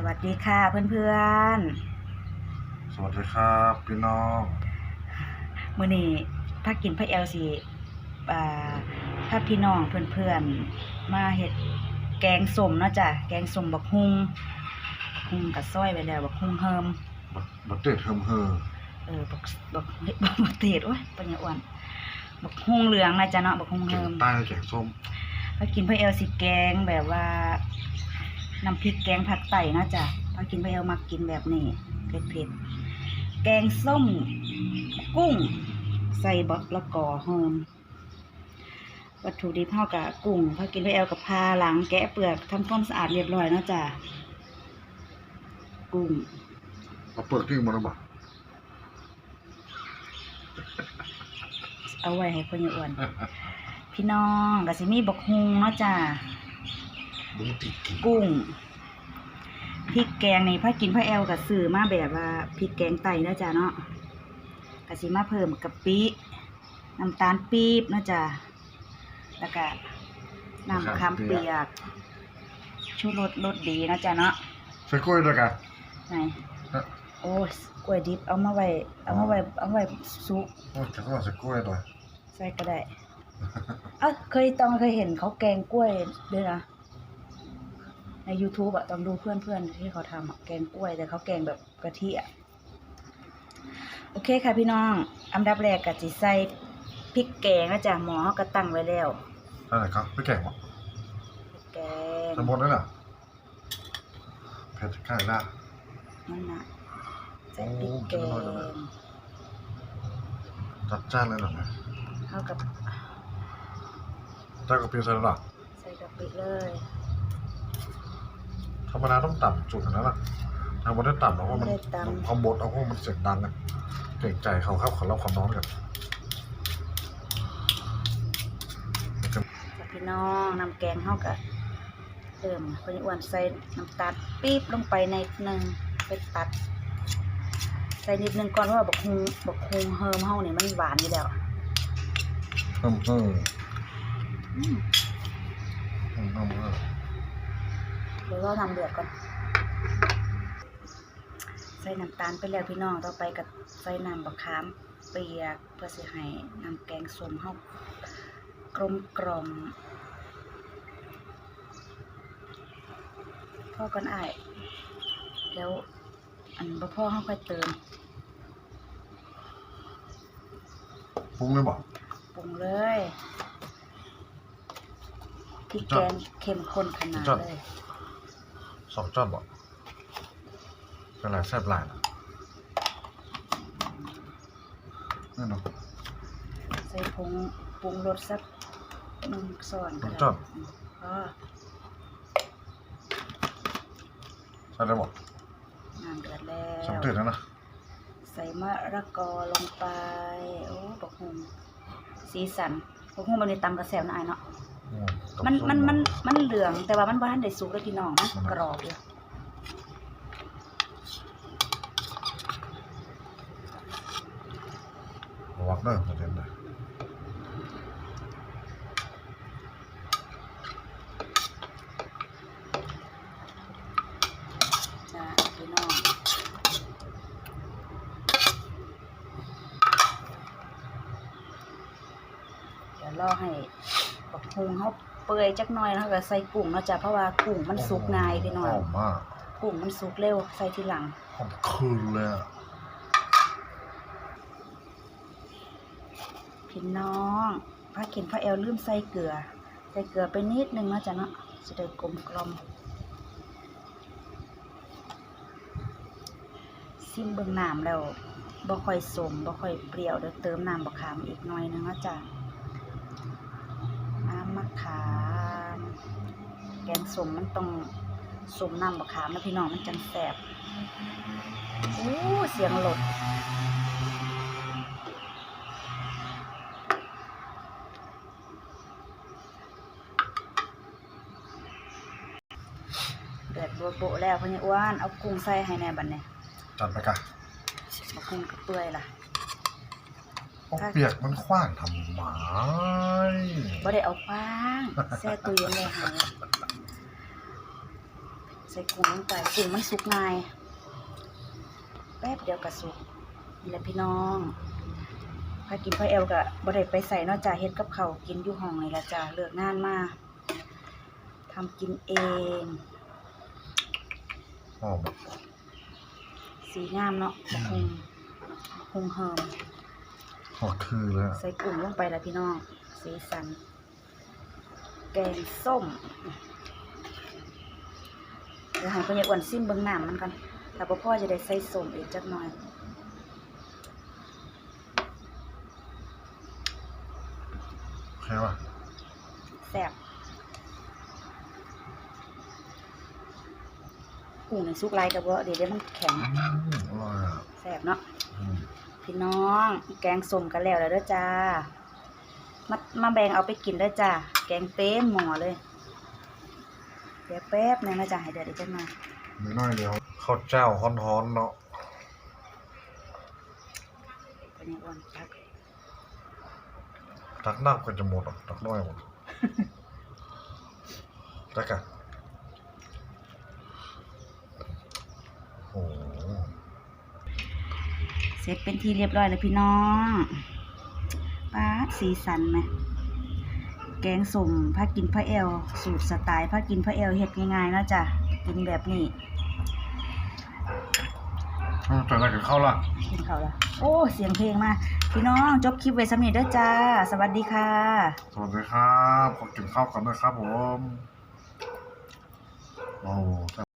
สวัสดีค่ะเพื่อนสวัสดีครับพี่น้องๆมื้อนี้พากินพระเอลสิอ่าพาพี่น้องเพื่อนๆ มาเฮ็ดแกงส้มเนาะจ้ะแกงส้มบักฮุงบักฮุงกับซอยไว้แล้วบักฮุงเฮิม บักบักเตดเฮิมเฮอเออบักบักบักบักเตดโอ้ยปัญญาอ่อนบักฮุงเหลืองนะจ๊ะเนาะบักฮุงแกเฮิงม ใต้แกงส้ม พากินพระเอลสิแกงแบบว่า น้ำพริกแกงผัดไต่เนาะจ้ะพากินพระเอลมักกินแบบนี้เผ็ดๆแกงส้ม กุ้ง ใส่บักละกอเฮิมวัตถุดิบเท่ากับกุ้งพากินพระเอลกับพาหลังแกะเปลือกทำความสะอาดเรียบร้อยเนาะจ้ะกุ้งเอาเปิดกิ้งมาแล้วบ่เอาไว้ให้คนอ้วนพี่น้องก็สิมีบักฮุงเนาะจ้ะบุ้งติด กินกุ้งพริกแกงนี่พากินพ่อแอลกับสื่อมาแบบว่าพริกแกงไตนะจ๊ะเนาะกะสิมาเพิ่มกะปิน้ำตาลปี๊บนะจ๊ะแล้วก็น้ำมะขามเปียกชูรสรสดีนะจ๊ะเนาะใส่กล้วยด้วยกันไหนโอ้ยกล้วยดิบเอามาไว้เอามาไว้เอามาไว้ซุปโอ้ยจะต้องใส่กล้วยด้วยใส่ก็ได้เอ้าเคยต้องเคยเห็นเขาแกงกล้วยด้วยนะ ใน YouTube อะต้องดูเพื่อนๆที่เขาทำอะแกงกล้วย แต่เขาแกงแบบกะทิอะโอเคค่ะพี่น้อง อันดับแรกกะจิใส่พริกแกงนะจ๊ะหมอเขาก็ตั้งไว้แล้วได้ไหนครับไม่แกงบ่พริกแกงจะหมดแล้วน่ะเผ็ดข้างหน้านั่นนะใส่พริกแกงจัดจ้านเลยหน่อยนะเข้ากับเจ้ากับเพียใส่แล้วล่ะใส่กะปิเลย ธรรมดาต้องต่ำจุดนั้นน่ะทางบนได้ต่ำเพราะว่ามันมันพอบดเอาเพราะมันเสียงดังอะเก่งใจเขาครับขอเล่าความน้องกันกับพี่น้องน้ำแกงเข้ากับเติมคนอ้วนใส่น้ำตาลปี๊บลงไปในหนึ่งไปตัด ใส่นิดนึงก่อนเพราะว่าบักฮุงบักฮุงเฮิมเฮานี่มันหวานอยู่แล้วเพิ่มเพิ่มอืมเพิ่มเพิ่ม เพิ่มเดี๋ยวเราทำเดือดก่อน ใส่น้ำตาลไปแล้วพี่น้อง ต่อไปกับใส่น้ำบักขามเปียกเพื่อสิให้น้ำแกงส้มเฮากลมกล่อมพ่อกันอ้ายแล้วอันบ่พ่อเฮาค่อยเติมปรุงเลยบ่ปรุงเลยพริกแกงเข้มข้นขนาดเลย สองจ้อนบ่เป็นไรแซ่บหลายนะนี่เนาะใส่ผงปรุงรสสักหนึ่งส่วนก็ได้จ้ะอืมก็ใส่ได้บ่น้ำเดือดแล้สองวตื่นแล้วนะใส่มะระกอลงไป โอ้บักฮุงสีสันบักฮุงมันในตำกระแสวนะไอายเนาะอื มมันต้มันส้มันมันเหลืองแต่ว่ามันบ้านได้สุกแล้วพี่น้องนะมันกรอบอยู่ระวังเด้อประเด็นเลยจ้าพี่น้องเดี๋ยวรอให้ บักฮุงเขาเปื่อยจักหน่อยแล้วก็ใส่กุ้งเนาะจ้ะเพราะว่ากุ้งมันสุกง่ายพี่น้องหอมมากกุ้งมันสุกเร็วใส่ทีหลังหอมคืนเลยอะพี่น้องพากินพระเอลลืมใส่เกลือ ใส่เกลือไปนิดนึงเนาะจ๊ะเนาะจะได้กลมกล่อมซิมเบิ่งน้ำแล้วบ่ค่อยสมบ่ค่อยเปรี้ยวเดี๋ยวเติมน้ำบักขามอีกหน่อยนึงเนาะจ๊ะน้ำมะ ขามแกงสมมันต้องสมน้ำบักขามนะพี่น้องมันจังแสบอู้เสียงหลดเดือดบัวโบะแล้วพะเนี่ยอ้วนเอากุ้งใส่ให้แหน่บัดเนี่ยจัดไปกะเอากุ้งกับเปื่อยล่ะ เอาเปียกมันขว้างทำไมบ่ได้เอาฟางแช่ตู้เย็นเลยให้ใส่ส่กุ้งลงไปกุ้งมันสุกง่ายแป๊บเดียวก็สุกนี่แหละพี่น้องพากินพ่อเอลก็บ่ได้ไปใส่เนอกจากเฮ็ดกับเขาวกินอยู่ห้องนี่ละจ้ะเลิกงานมาทำกินเองหอมสีงามเนาะบักฮุงบักฮุงเฮิม หอมคือเลยอะใส่กุ้งลงไปแล้วพี่น้อง สีสัน แกงส้ม เดี๋ยวให้พ่อใหญ่อ้วนซิมเบิ่งน้ำมันกันถ้าบ่พ่อจะได้ใส่ส้มอีกจักหน่อยโอเคป่ะแซ่บกุ้งในซุกลายกับว่าเดี๋ยวเดี๋ยวมันแข็งอืมอร่อยอะแซ่บเนาะอืม พี่น้อง แกงส้มกันแล้วแล้วเด้อจ้า มามาแบ่งเอาไปกินเด้อจ้า แกงเต็มหม้อเลย เดี๋ยวแป๊บหนึงนะจ้าให้เดือดอีกจักหน่อยมีน้อยเดียวข้าวเจ้าฮ้อนๆเนาะพ่อใหญ่อ้วนตักตักนักก็จะหมดอะตักน้อยหมด ตักอะโอ้โห เส ร็จเป็นที่เรียบร้อยแล้วพี่น้องป๊าดสีสันไหมแกงส้มผ้ากินพระเอลสูตรสไตล์ผ้ากินพระเอลเฮ็ดง่ายๆเนาะจ้ะกินแบบนี้อืมแต่อะไรกันเข้าล่ะกินเขาวละโอ้เสียงเพลงมาพี่น้องจบคลิปไว้สำเร็จเด้อจ้า สวัสดีค่ะ สวัสดีครับขอกินข้าวกันด้วยครับผมโอ้